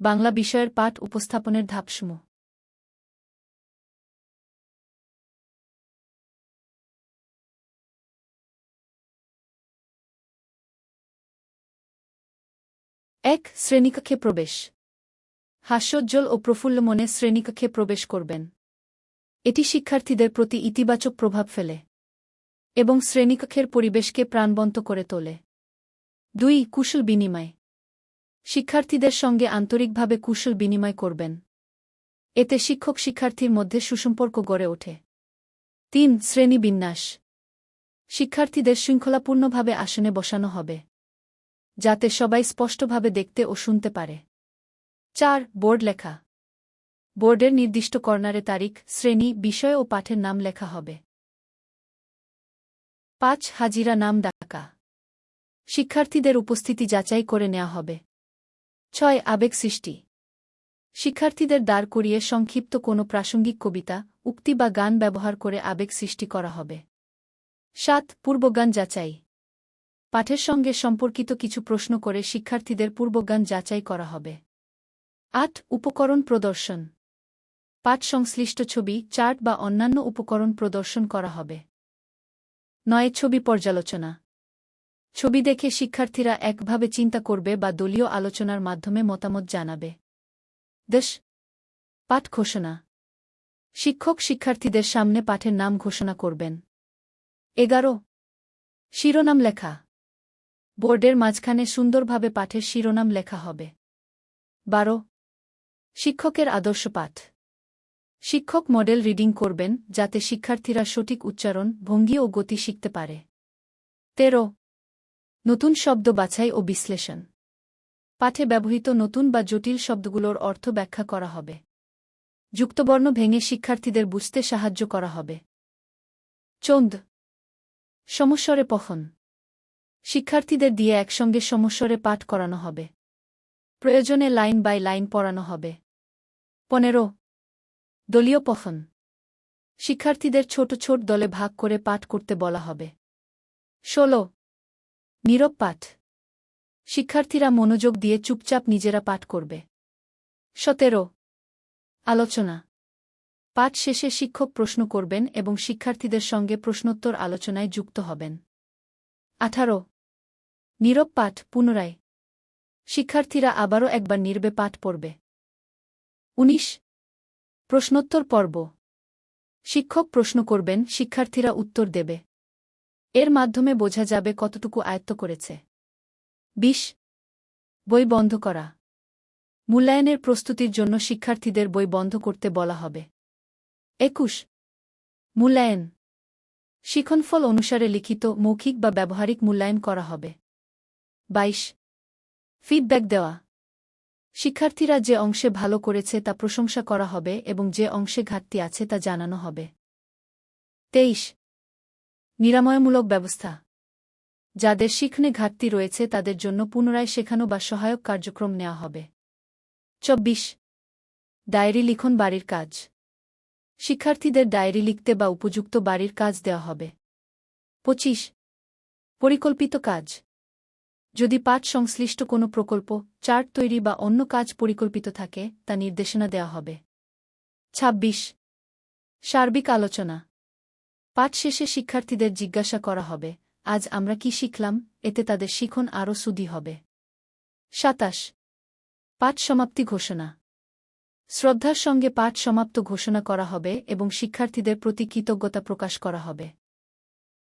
বাংলা বিষয়ের পাঠ উপস্থাপনের ধাপসমূহ। এক, শ্রেণীকক্ষে প্রবেশ। হাস্যোজ্জ্বল ও প্রফুল্ল মনে শ্রেণীকক্ষে প্রবেশ করবেন। এটি শিক্ষার্থীদের প্রতি ইতিবাচক প্রভাব ফেলে এবং শ্রেণীকক্ষের পরিবেশকে প্রাণবন্ত করে তোলে। দুই, কুশল বিনিময়। শিক্ষার্থীদের সঙ্গে আন্তরিকভাবে কুশল বিনিময় করবেন। এতে শিক্ষক শিক্ষার্থীর মধ্যে সুসম্পর্ক গড়ে ওঠে। তিন, শ্রেণি বিন্যাস। শিক্ষার্থীদের শৃঙ্খলাপূর্ণভাবে আসনে বসানো হবে, যাতে সবাই স্পষ্টভাবে দেখতে ও শুনতে পারে। চার, বোর্ড লেখা। বোর্ডের নির্দিষ্ট কর্নারে তারিখ, শ্রেণি, বিষয় ও পাঠের নাম লেখা হবে। পাঁচ, হাজিরা নাম ডাকা। শিক্ষার্থীদের উপস্থিতি যাচাই করে নেওয়া হবে। ছয় আবেগ সৃষ্টি। শিক্ষার্থীদের দাঁড় করিয়ে সংক্ষিপ্ত কোনো প্রাসঙ্গিক কবিতা, উক্তি বা গান ব্যবহার করে আবেগ সৃষ্টি করা হবে। সাত পূর্বজ্ঞান যাচাই। পাঠের সঙ্গে সম্পর্কিত কিছু প্রশ্ন করে শিক্ষার্থীদের পূর্বজ্ঞান যাচাই করা হবে। আট, উপকরণ প্রদর্শন। পাঠ সংশ্লিষ্ট ছবি, চার্ট বা অন্যান্য উপকরণ প্রদর্শন করা হবে। নয়, ছবি পর্যালোচনা। ছবি দেখে শিক্ষার্থীরা একভাবে চিন্তা করবে বা দলীয় আলোচনার মাধ্যমে মতামত জানাবে। দশ। পাঠ ঘোষণা। শিক্ষক শিক্ষার্থীদের সামনে পাঠের নাম ঘোষণা করবেন। এগারো। শিরোনাম লেখা। বোর্ডের মাঝখানে সুন্দরভাবে পাঠের শিরোনাম লেখা হবে। বারো। শিক্ষকের আদর্শ পাঠ। শিক্ষক মডেল রিডিং করবেন যাতে শিক্ষার্থীরা সঠিক উচ্চারণ, ভঙ্গি ও গতি শিখতে পারে। তেরো। নতুন শব্দ বাছাই ও বিশ্লেষণ। পাঠে ব্যবহৃত নতুন বা জটিল শব্দগুলোর অর্থ ব্যাখ্যা করা হবে। যুক্তবর্ণ ভেঙে শিক্ষার্থীদের বুঝতে সাহায্য করা হবে। চন্দ। সমস্বরে পখন শিক্ষার্থীদের দিয়ে একসঙ্গে সমস্বরে পাঠ করানো হবে। প্রয়োজনে লাইন বাই লাইন পড়ানো হবে। পনেরো। দলীয় পখন শিক্ষার্থীদের ছোট ছোট দলে ভাগ করে পাঠ করতে বলা হবে। ষোলো। নীরব পাঠ। শিক্ষার্থীরা মনোযোগ দিয়ে চুপচাপ নিজেরা পাঠ করবে। সতেরো। আলোচনা। পাঠ শেষে শিক্ষক প্রশ্ন করবেন এবং শিক্ষার্থীদের সঙ্গে প্রশ্নোত্তর আলোচনায় যুক্ত হবেন। আঠারো। নীরব পাঠ পুনরায়। শিক্ষার্থীরা আবারও একবার নির্বে পাঠ পড়বে। উনিশ। প্রশ্নোত্তর পর্ব। শিক্ষক প্রশ্ন করবেন, শিক্ষার্থীরা উত্তর দেবে। এর মাধ্যমে বোঝা যাবে কতটুকু আয়ত্ত করেছে। বিশ। বই বন্ধ করা। মূল্যায়নের প্রস্তুতির জন্য শিক্ষার্থীদের বই বন্ধ করতে বলা হবে। একুশ। মূল্যায়ন। শিখনফল অনুসারে লিখিত, মৌখিক বা ব্যবহারিক মূল্যায়ন করা হবে। বাইশ। ফিডব্যাক দেওয়া। শিক্ষার্থীরা যে অংশে ভালো করেছে তা প্রশংসা করা হবে এবং যে অংশে ঘাটতি আছে তা জানানো হবে। তেইশ। নিরাময়মূলক ব্যবস্থা। যাদের শিখনে ঘাটতি রয়েছে, তাদের জন্য পুনরায় শেখানো বা সহায়ক কার্যক্রম নেওয়া হবে। চব্বিশ। ডায়েরি লিখন বাড়ির কাজ। শিক্ষার্থীদের ডায়েরি লিখতে বা উপযুক্ত বাড়ির কাজ দেওয়া হবে। পঁচিশ। পরিকল্পিত কাজ। যদি পাঠ সংশ্লিষ্ট কোনো প্রকল্প, চার্ট তৈরি বা অন্য কাজ পরিকল্পিত থাকে, তা নির্দেশনা দেওয়া হবে। ২৬ সার্বিক আলোচনা। পাঠ শেষে শিক্ষার্থীদের জিজ্ঞাসা করা হবে, আজ আমরা কি শিখলাম? এতে তাদের শিখন আরও সুদি হবে। সাতাশ। পাঠ সমাপ্তি ঘোষণা। শ্রদ্ধার সঙ্গে পাঠ সমাপ্ত ঘোষণা করা হবে এবং শিক্ষার্থীদের প্রতি কৃতজ্ঞতা প্রকাশ করা হবে।